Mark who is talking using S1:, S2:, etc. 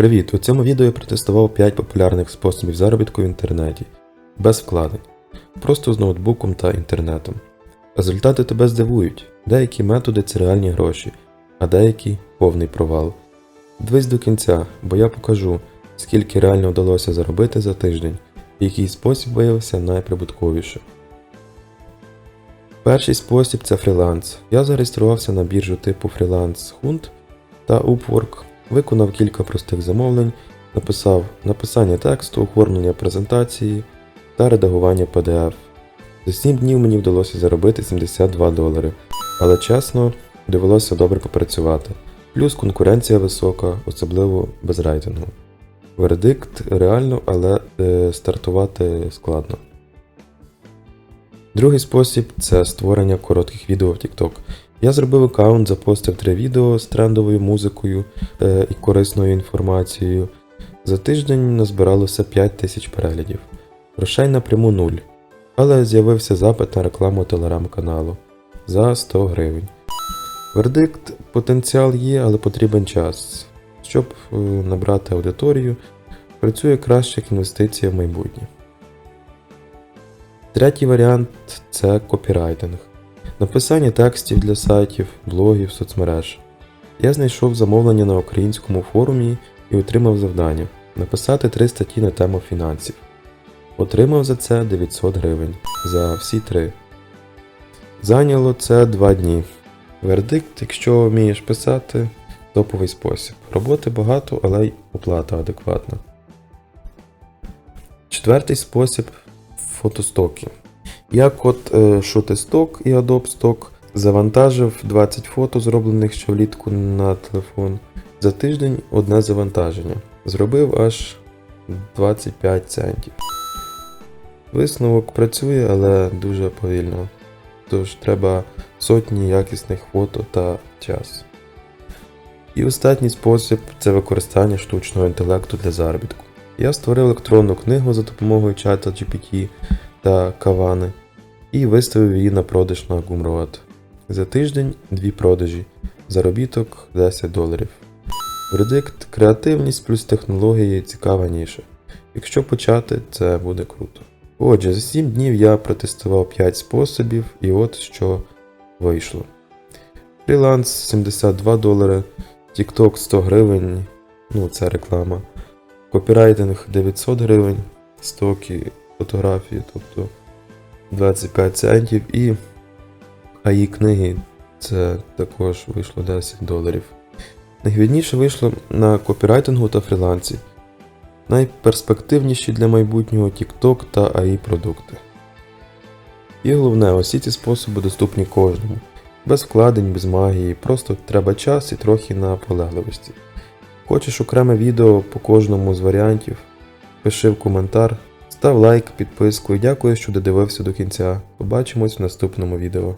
S1: Привіт! У цьому відео я протестував 5 популярних способів заробітку в інтернеті без вкладень, просто з ноутбуком та інтернетом. Результати тебе здивують. Деякі методи це реальні гроші, а деякі повний провал. Дивись до кінця, бо я покажу, скільки реально вдалося заробити за тиждень і який спосіб виявився найприбутковішим. Перший спосіб це фріланс. Я зареєструвався на біржу типу Freelance Hunt та Upwork, виконав кілька простих замовлень, написав написання тексту, оформлення презентації та редагування PDF. За 7 днів мені вдалося заробити 72 долари, але чесно, довелося добре попрацювати. Плюс конкуренція висока, особливо без рейтингу. Вердикт реально, але е, стартувати складно. Другий спосіб це створення коротких відео в TikTok. Я зробив аккаунт, запостив три відео з трендовою музикою е, і корисною інформацією. За тиждень назбиралося 5 тисяч переглядів. Грошей напряму нуль. Але з'явився запит на рекламу телеграм-каналу за 100 гривень. Вердикт потенціал є, але потрібен час. Щоб е, набрати аудиторію, працює краще як інвестиція в майбутнє. Третій варіант це копірайтинг. Написання текстів для сайтів, блогів, соцмереж. Я знайшов замовлення на українському форумі і отримав завдання написати три статті на тему фінансів. Отримав за це 900 гривень за всі три. Зайняло це 2 дні. Вердикт, якщо вмієш писати, топовий спосіб. Роботи багато, але й оплата адекватна. Четвертий спосіб фотостоки. Я код е, Shutterstock і Adobe Stock завантажив 20 фото, зроблених ще влітку на телефон. За тиждень одне завантаження. Зробив аж 25 центів. Висновок працює, але дуже повільно. Тож треба сотні якісних фото та час. І останній спосіб це використання штучного інтелекту для заробітку. Я створив електронну книгу за допомогою чата GPT та Kavani і виставив її на продаж на Gumroad. За тиждень дві продажі, заробіток 10 доларів. Вердикт креативність плюс технології цікава ніша. Якщо почати, це буде круто. Отже, за 7 днів я протестував 5 способів, і от що вийшло. Фріланс 72 долари, TikTok 100 гривень, ну це реклама. Копірайтинг 900 гривень, стоки фотографії, тобто 25 центів і АІ книги це також вийшло 10 доларів. Найвідніше вийшло на копірайтингу та фрілансі. Найперспективніші для майбутнього TikTok та АІ продукти. І головне, усі ці способи доступні кожному. Без вкладень, без магії, просто треба час і трохи наполегливості. Хочеш окреме відео по кожному з варіантів? Пиши в коментар, став лайк, підписку і дякую, що додивився до кінця. Побачимось в наступному відео.